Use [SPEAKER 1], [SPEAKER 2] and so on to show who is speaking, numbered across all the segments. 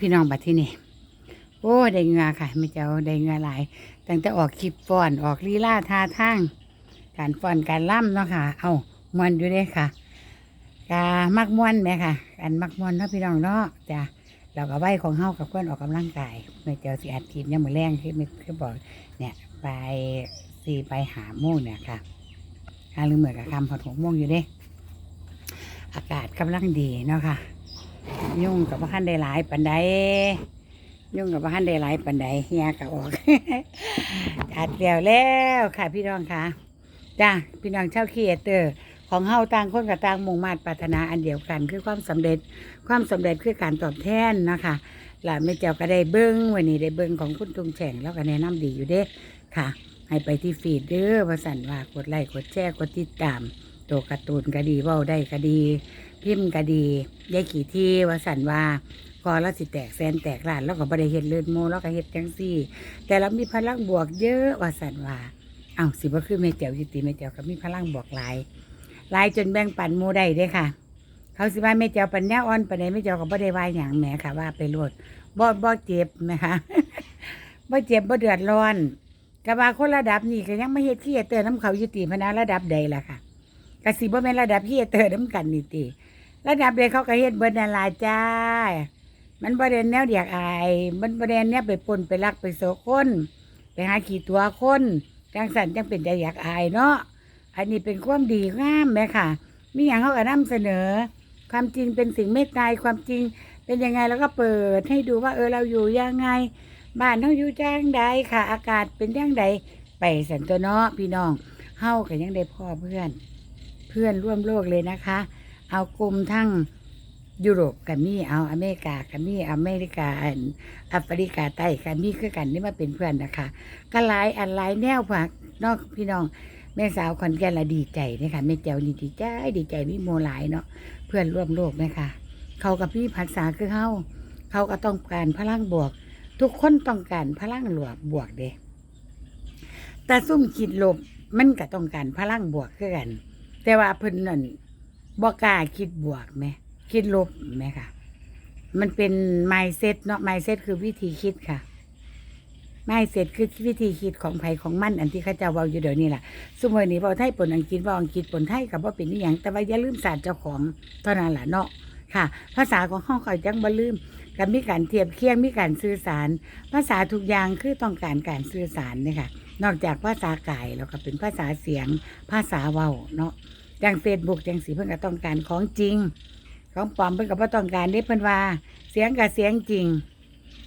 [SPEAKER 1] พี่น้องบัดที่นี่โอ้ได้เงาค่ะไม่เจ้าได้เงาหลายตั้งแต่ออกคลิปฟ้อนออกลีลาท่าทางการฟ้อนการล่ำเนาะค่ะ เอามวนอยู่เด้ค่ะกามักมวนไหมค่ะการมักมวนเนาะพี่น้องเนาะจ้ะเราก็ไหวของเฮากับเพื่อนออกกำลังกายไม่เจ้าสิอัดคลิปเนี่ยมือแรงที่ไม่คือบอกเนี่ยไปสี่ไปหาโมงเนี่ยค่ะหาลืมเหมือนกับคำพอดหกโมงอยู่เด้อากาศกำลังดีเนาะค่ะ ยุ่งกับว่าขั้นได้หลายปันใดยุ่งกับว่าขั้นได้หลายปันใดเฮียกับออกจัดเดียวแล้วค่ะพี่น้องค่ะจ้าพี่น้องเช่าครีเอเตอร์ ของเฮาต่างคนกับต่างมุ่งมา่ปรารถนาอันเดียวกัน คือความสำเร็จความสำเร็จคือการตอบแทนนะคะหลานไม่เจ้าก็ได้เบิ้งวันนี้ได้เบิ้งของคุณตุงแฉ่งแล้วก็แนะนำดีอยู่เด้ค่ะ ให้ไปที่ฟีดเด้อว่าสั่นว่ากดไลค์กดแชร์กดติดตามตัวการ์ตูนก็ดีเว้าได้ก็ดี พิมพ์ก็ดียายขี่ที่ว่าสันว่าพอเราสิแตกแสนแตกล้านแล้วก็บริเฮ็ดเลือดโมแล้วก็เฮ็ดจังซี่ แต่เรามีพลังบวกเยอะว่าสันว่าเอ้าสิบ่คือแม่เจ๋วจิติแม่เจ๋วก็มีพลังบวกหลายหลายจนแบ่งปันโมได้เด้ค่ะ เขาสิว่าแม่เจ๋วปัญญาอ่อนปานใดแม่เจ๋วก็บ่ได้ว่าหยังแหมค่ะว่าไปโลดบ่บ่เจ็บนะคะบ่เจ็บบ่เดือดร้อนก็ว่าคนระดับนี้ก็ยังไม่เฮ็ดขี้เตือนน้ำเขายู่ติพนาระดับใดล่ะค่ะกะสิบ่แม่นระดับพี่เตอร์น้ำกันนี่ติ ระดับเด็กเขาก็เฮ็ดเบิดนั่นล่ะจ้า มันบ่ได้แนวเดียกอาย มันบ่ได้แนวไปปนไปลักไปโสคน ไปหาขี่ตัวคนจังสันจังเป็นใจอยากอายเนาะ อันนี้เป็นความดีงามแม่ค่ะ มีอย่างเขาก็นำเสนอ ความจริงเป็นสิ่งไม่ตายความจริงเป็นยังไงแล้วก็เปิดให้ดูว่าเออเราอยู่ยังไง บ้านเราอยู่จังใดค่ะ อากาศเป็นจังใดไปสันตัวเนาะพี่น้องเฮาก็ยังได้พ่อเพื่อน เพื่อนร่วมโลกเลยนะคะ เอากลุ่มทั้งยุโรปกับมีเอาอเมริกากับมีอเมริกาอันแอฟริกาใต้กับมีคือกันนี่มาเป็นเพื่อนนะคะก็หลายอันหลายแนวผักนอกพี่น้องแม่สาวขอนแก่นละดีใจนะคะแม่เจ้านี่ดีใจดีใจมีโมหลายเนาะเพื่อนร่วมโลกไหมคะเขากับพี่ภาษาคือเขาเขาก็ต้องการพลังบวก ทุกคนต้องการพลังหลวกบวกเด้แต่ซุ่มคิดลบมันก็ต้องการพลังบวกคือกัน แต่ว่าเพิ่นนั่น บ่กล้าคิดบวกไหมคิดลบไหมค่ะ มันเป็น mindset เนาะ mindset คือวิธีคิดค่ะ mindset คือวิธีคิดของไผของมันอันที่เขาเจะเว้าอยู่เดี๋ยวนี้แหละสมัยนี้เว้าไทยปนอังกฤษเว้าอังกฤษปนไทยกับว่าเป็นอย่างแต่ว่าอย่าลืมศาสตร์เจ้าของเท่านั้นแหละเนาะค่ะ ภาษาของห้องเขาจังบ่ลืมกับมีการเทียบเคียงมีการสื่อสาร ภาษาทุกอย่างคือต้องการการสื่อสารเนี่ยค่ะ นอกจากภาษากายแล้วก็เป็นภาษาเสียงภาษาเว้าเนาะ อย่างเฟซบุ๊กจังสีเพิ่นก็ต้องการของจริง ของปลอมเพิ่นก็บ่ต้องการเด้เพิ่นว่า เสียงกับเสียงจริง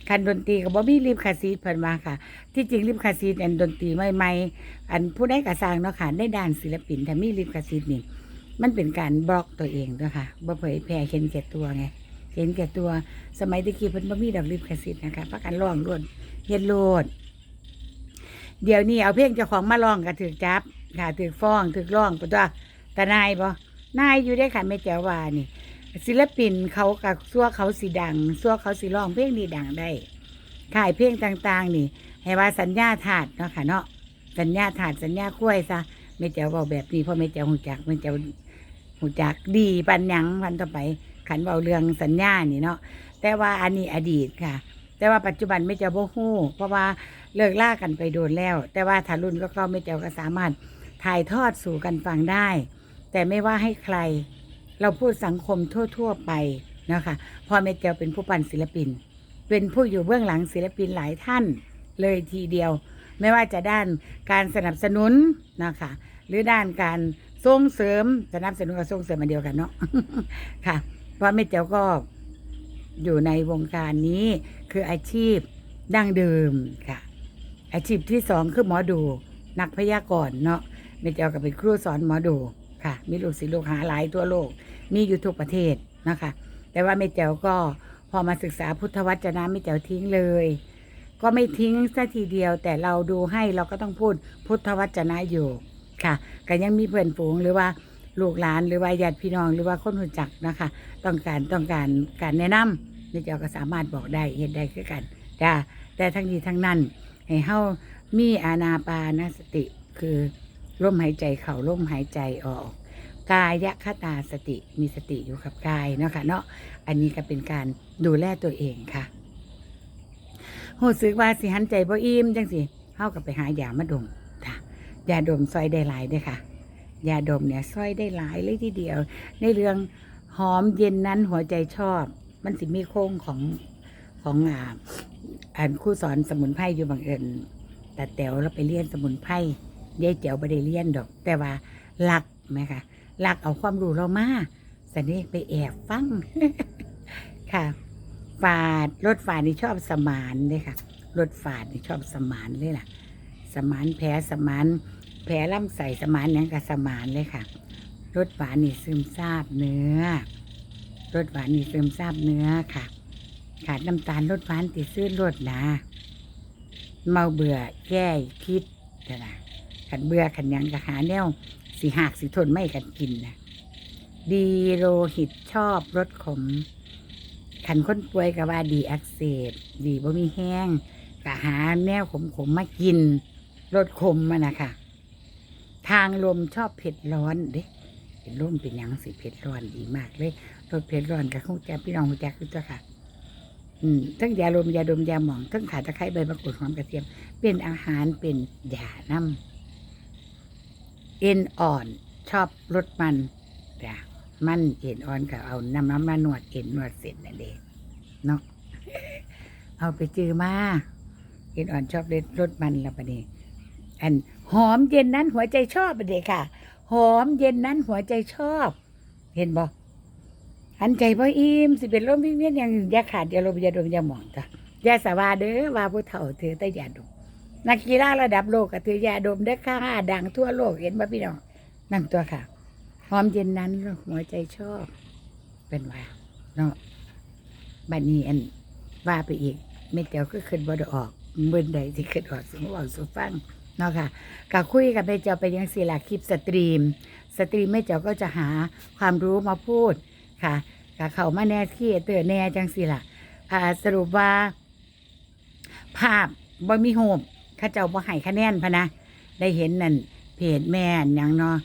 [SPEAKER 1] คันดนตรีก็บ่มีลิบคาซีดเพิ่นว่าค่ะ ที่จริงลิบคาซีดอันดนตรีใหม่ๆอันผู้ใดก็สร้างเนาะค่ะในด้านศิลปินถ้ามีลิบคาซีดนี่มันเป็นการบล็อกตัวเองเนาะค่ะบ่เผยแพร่เห็นแก่ตัวไงเห็นแก่ตัวสมัยตะกี้เพิ่นบ่มีดอกลิบคาซีดนะคะพักกันร้องล้วนเฮ็ดโลดเดี๋ยวนี้เอาเพลงเจ้าของมาร้องก็ถูกจับค่ะถูกฟ้องถูกร้องปะตัว แต่นายบ่นายอยู่ได้ค่ะแม่แจ๋วว่านี่ ศิลปินเขากับซัวเขาสีดังซัวเขาสีร้องเพลงนี้ดังได้ขายเพลงต่างๆ นี่ ให้ว่าสัญญาถาดเนาะค่ะเนาะสัญญาถาดสัญญาคุ้ยซะแม่แจ๋วเว้าแบบนี้เพราะแม่แจ๋วหูจักแม่แจ๋วหูจักดีปันยังวันต่อไปขันเว้าเรื่องสัญญานี่เนาะแต่ว่าอันนี้อดีตค่ะ แต่ว่าปัจจุบันแม่แจ๋วบ่ฮู้เพราะว่าเลิกล่ากันไปโดนแล้ว แต่ว่าถ้ารุ่นก็เขาแม่แจ๋วก็สามารถถ่ายทอดสู่กันฟังได้ แต่ไม่ว่าให้ใคร เราพูดสังคมทั่ว ๆ ไปนะคะพ่อเมเจลเป็นผู้ปั่นศิลปิน เป็นผู้อยู่เบื้องหลังศิลปินหลายท่านเลยทีเดียว ไม่ว่าจะด้านการสนับสนุนนะคะหรือด้านการส่งเสริมสนับสนุนกับส่งเสริมมาเดียวกันเนาะค่ะเพราะเมเจลก็อยู่ในวงการนี้คืออาชีพดั้งเดิมค่ะ อาชีพที่สองคือหมอดูนักพยากรณ์เนาะเมเจลก็เป็นครูสอนหมอดู ค่ะมีลูกศิษย์ลูกหาหลายทั่วโลก มีอยู่ทุกประเทศนะคะ แต่ว่าเมเจลก็พอมาศึกษาพุทธวจนะเมเจลทิ้งเลย ก็ไม่ทิ้งซะทีเดียว แต่เราดูให้เราก็ต้องพูดพุทธวจนะอยู่ค่ะก็ยังมีเพื่อนฝูงหรือว่าลูกหลานหรือว่าญาติพี่น้องหรือว่าคนรู้จักนะคะ ต้องการต้องการการแนะนำเมเจลก็สามารถบอกได้เห็นได้คือกันจ้าแต่ทั้งนี้ทั้งนั้นให้เฮามีอานาปานสติคือ ลมหายใจเข้าลมหายใจออก กายคตาสติมีสติอยู่กับกายเนาะค่ะเนาะอันนี้ก็เป็นการดูแลตัวเองค่ะรู้สึกว่าสิหันใจบ่อิ่มจังสิเฮาก็ไปหายามาดมค่ะยาดมซอยได้หลายด้อค่ะยาดมเนี่ยซอยได้หลายเลยทีเดียว ในเรื่องหอมเย็นนั้นหัวใจชอบ มันสิมีโค้งของของอ่าอันคู่สอนสมุนไพรอยู่บางเอิญแต่แต๋วเราไปเรียนสมุนไพร ยายแจ๋วไปได้เรียนดอก แต่ว่าลักไหมคะลักเอาความรู้เรามาสันนี้ไปแอบฟัง ค่ะฝาดรถฝาดนี่ชอบสมานเลยค่ะรถฝาดนี่ชอบสมานเลยล่ะ สมานแผลสมานแผลล่ำใส่สมานหยังกับสมานเลยค่ะรสหวานนี่ซึมซาบเนื้อรสหวานนี่ซึมซาบเนื้อค่ะ ขาดน้ำตาลรสหวานติดซื้อรสนะ เมาเบื่อแก้คิดแต่ละ ขันเบื่อขันยังก็หาแนวสีหักสีทนไม่กันกินนะดีโรหิตชอบรสขมขันคนป่วยก็ว่าดีอักเสบดีบ่มีแห้งก็หาแนวขมๆมมากินรสขมมานะคะทางลมชอบเผ็ดร้อนเด้เป็นร่มเป็นยังสิเผ็ดร้อนดีมากเลยรสเผ็ดร้อนกับข้าวแกพี่น้องข้าวแกคือเจ้าค่ะ อืมทั้งยาลมยาดมยาหมองทั้งขาตะไคร้ใบมะกรูดหอมกระเทียม เป็นอาหารเป็นยาน้ำ เอ็นอ่อนชอบรสมันจ้ะมันเอ็นอ่อนก็เอาน้ำน้ำมานวดเอ็นนวดเสร็จนั่นเองเนาะเอาไปจือมาเอ็นอ่อนชอบเล่นรสมันละปะนี่อันหอมเย็นนั้นหัวใจชอบประเดค่ะ หอมเย็นนั้นหัวใจชอบ เห็นบ่หันใจบ่อิ่มสิเป็นลมวิ่งเวียนอย่างยาขาดอยาลมอยาดมอยาหมองจ้ะยาสาวาเด้อว่าผู้เฒ่าถือแต่ยาดม นักกีฬาระดับโลกก็ถือยาดมได้ค่ะดังทั่วโลกเห็นบ่พี่น้องนั่นตัวค่ะหอมเย็นนั้นหัวใจชอบ เป็นว่าเนาะบัดนี้อันว่าไปอีกเม็ดเดียวก็ขึ้นบ่ได้ออกเบิ่นใดที่ขึ้นออกสมมติว่าสุฟังเนาะค่ะก็คุยกับแม่เจ้าไปยังสี่หลักคลิปสตรีม สตรีมแม่เจ้าก็จะหาความรู้มาพูดค่ะกับเขามาแน่ที่เตือแน่จังสิล่ะอ่าสรุปว่า ภาพบ่มีโฮม ข้าเจ้าบ่ให้คะแนนพะนะได้เห็นนั่นเพจแม่นยังเนาะ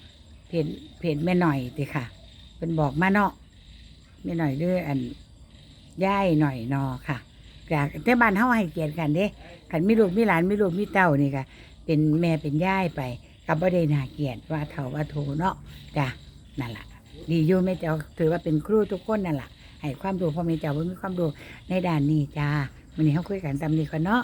[SPEAKER 1] เพจเพจแม่หน่อยติค่ะเป็นบอกมาเนาะแม่หน่อยด้ออันย่ายหน่อยเนอค่ะจากแต่บ้านเฮาให้เกียรติกันเด้คันมีลูกมีหลานมีลูกมีเต้านี่ค่ะเป็นแม่เป็นย่ายไปกับบ่ได้น่าเกลียดว่าเฒ่าว่าโทเนาะจ้ะนั่นล่ะดีอยู่แม่เจ้าถือว่าเป็นครูทุกคนนั่นล่ะให้ความรู้พ่อแม่เจ้าบ่มีความรู้ในด้านนี้จ้าวันนี้เฮาคุยกันตามนี้ก่อนเนาะ